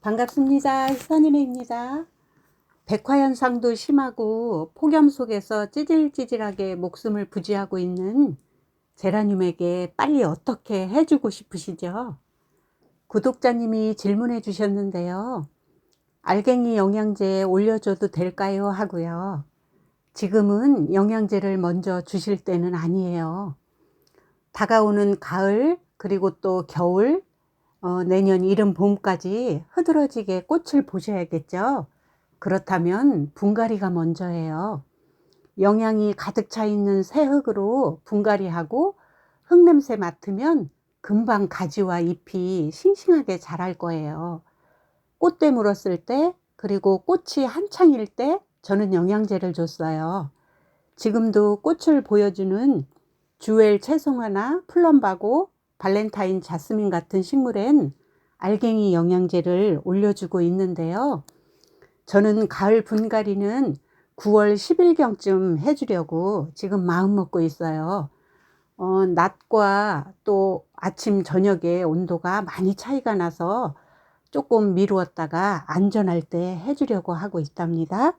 반갑습니다. 선인혜입니다. 백화현상도 심하고 폭염 속에서 찌질찌질하게 목숨을 부지하고 있는 제라늄에게 빨리 어떻게 해주고 싶으시죠? 구독자님이 질문해 주셨는데요. 알갱이 영양제 올려줘도 될까요? 하고요. 지금은 영양제를 먼저 주실 때는 아니에요. 다가오는 가을, 그리고 또 겨울, 어, 내년 이른 봄까지 흐드러지게 꽃을 보셔야겠죠. 그렇다면 분갈이가 먼저예요. 영양이 가득 차 있는 새 흙으로 분갈이하고 흙 냄새 맡으면 금방 가지와 잎이 싱싱하게 자랄 거예요. 꽃대 물었을 때, 그리고 꽃이 한창일 때 저는 영양제를 줬어요. 지금도 꽃을 보여주는 주엘 채송화나 플럼바고 발렌타인 자스민 같은 식물엔 알갱이 영양제를 올려주고 있는데요. 저는 가을 분갈이는 9월 10일경쯤 해주려고 지금 마음 먹고 있어요. 어, 낮과 또 아침, 저녁에 온도가 많이 차이가 나서 조금 미루었다가 안전할 때 해주려고 하고 있답니다.